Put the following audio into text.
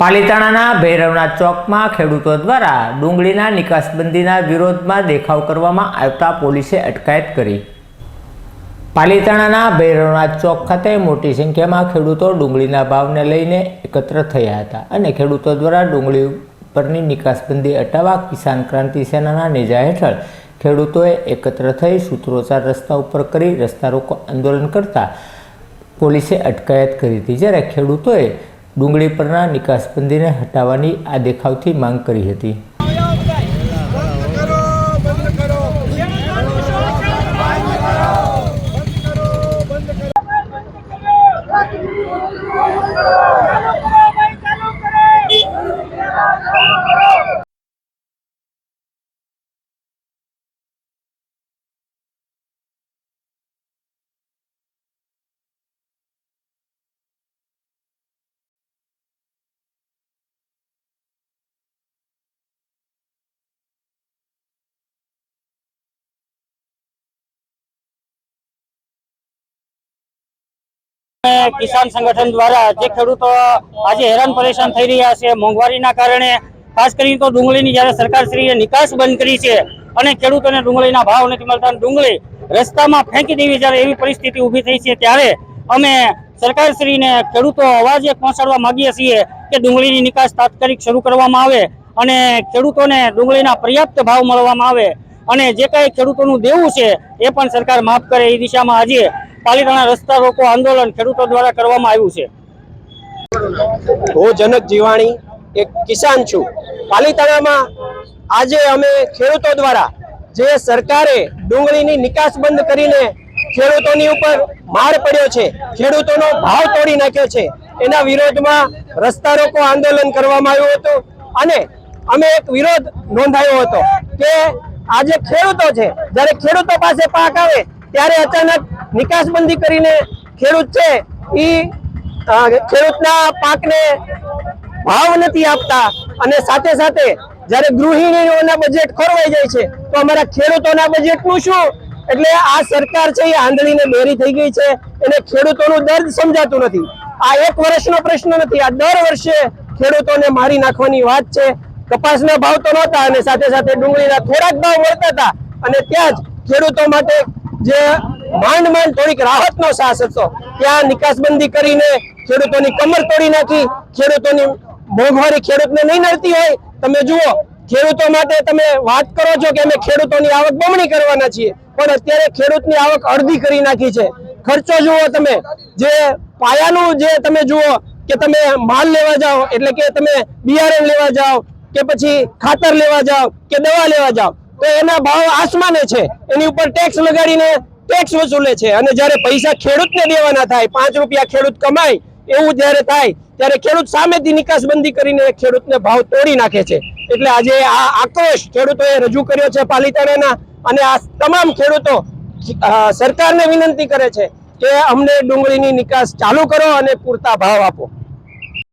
પાલીતાણાના ભૈરવનાથ ચોકમાં ખેડૂતો દ્વારા ડુંગળીના નિકાસબંધીના વિરોધમાં દેખાવ કરવામાં આવતા પોલીસે અટકાયત કરી. પાલીતાણાના ભૈરવનાથ ચોક ખાતે મોટી સંખ્યામાં ખેડૂતો ડુંગળીના ભાવને લઈને એકત્ર થયા હતા અને ખેડૂતો દ્વારા ડુંગળી પરની નિકાસબંધી હટાવવા કિસાન ક્રાંતિ સેનાના નેજા હેઠળ ખેડૂતોએ એકત્ર થઈ સૂત્રોચ્ચાર રસ્તા ઉપર કરી રસ્તા રોકો આંદોલન કરતા પોલીસે અટકાયત કરી હતી. જ્યારે ખેડૂતોએ ડુંગળી પરના નિકાસબંધીને હટાવવાની આ દેખાવથી માંગ કરી હતી. બંધ કરો કિસાન સંગઠન દ્વારા જે ખેડૂતો આજે હેરાન પરેશાન થઈ રહ્યા છે, મોંઘવારીના કારણે, ખાસ કરીને તો ડુંગળીની જ્યારે સરકારશ્રીએ નિકાસ બંધ કરી છે અને ખેડૂતોને ડુંગળીના ભાવ નથી મળતા ડુંગળી રસ્તામાં ફેંકી દેવી જ્યારે એવી પરિસ્થિતિ ઊભી થઈ છે, ત્યારે અમે સરકારશ્રીને ખેડૂતો અવાજ પહોંચાડવા માગીએ છીએ કે ડુંગળીની નિકાસ તાત્કાલિક શરૂ કરવામાં આવે અને ખેડૂતોને ડુંગળીના પર્યાપ્ત ભાવ મળવામાં આવે અને જે કાંઈ ખેડૂતોનું દેવું છે એ પણ સરકાર માફ કરે એ દિશામાં આજે પાલિતાણા રસ્તા રોકો આંદોલન ખેડૂતો દ્વારા કરવામાં આવ્યું છે. હું જનક જીવાણી એક કિસાન છું. પાલીતાણામાં આજે અમે ખેડૂતો દ્વારા જે સરકારે ડુંગળીની નિકાસ બંધ કરીને ખેડૂતોની ઉપર માર પડ્યો છે, ખેડૂતોનો ભાવ તોડી નાખ્યો છે, એના વિરોધમાં રસ્તા રોકો આંદોલન કરવામાં આવ્યું હતું. અને અમે એક વિરોધ નોંધાયો હતો કે આજે ખેડૂતો છે, જ્યારે ખેડૂતો પાસે પાક આવે, ત્યારે અચાનક નિકાસબંધી કરીને ખેડૂત છે, ઈ ખેડૂતના પાકને ભાવ નથી આપતા અને સાથે સાથે જ્યારે ગૃહિણીઓના બજેટ ખોરવાઈ જાય છે, તો અમારા ખેડૂતોના બજેટનું શું? એટલે આ સરકાર છે, એ આંધળીને બેરી થઈ ગઈ છે, એને ખેડૂતોનું દર્દ સમજાતું નથી. આ એક વર્ષનો પ્રશ્ન નથી, આ દર વર્ષે ખેડૂતોને મારી નાખવાની વાત છે. કપાસના ભાવ તો નહોતા અને સાથે સાથે ડુંગળીના થોડાક ભાવ મળતા હતા. અને ત્યાં જ ખેડૂતો માટે જે માંડ માંડ થોડીક રાહતનો સાહસ હતો. ત્યાં નિકાસબંધી કરીને ખેડૂતોની કમર તોડી નાખી. ખેડૂતોની મોંઘવારી ખેડૂતને નહીં નડતી હોય. તમે જુઓ, ખેડૂતો માટે તમે વાત કરો છો કે અમે ખેડૂતોની આવક બમણી કરવાના છીએ. પણ અત્યારે ખેડૂતની આવક અડધી કરી નાખી છે. ખર્ચો જુઓ તમે. જે પાયાનું જે તમે જુઓ કે તમે માલ લેવા જાઓ, એટલે કે તમે બિયારણ લેવા જાઓ, કે પછી ખાતર લેવા જાઓ, કે દવા લેવા જાઓ, તો એના ભાવ આસમાને છે. એની ઉપર ટેક્સ લગાડીને ટેક્સ વસૂલે છે. અને જ્યારે પૈસા ખેડૂતને દેવાના થાય, પાંચ રૂપિયા ખેડૂત કમાય, એવું જ્યારે થાય, ત્યારે ખેડૂત સામેથી નિકાસબંધી કરીને ખેડૂતને ભાવ તોડી નાખે છે. એટલે આજે આ આક્રોશ ખેડૂતોએ રજૂ કર્યો છે પાલિતાણાના. અને આ તમામ ખેડૂતો સરકારને વિનંતી કરે છે કે અમને ડુંગળીની નિકાસ ચાલુ કરો અને પૂરતા ભાવ આપો.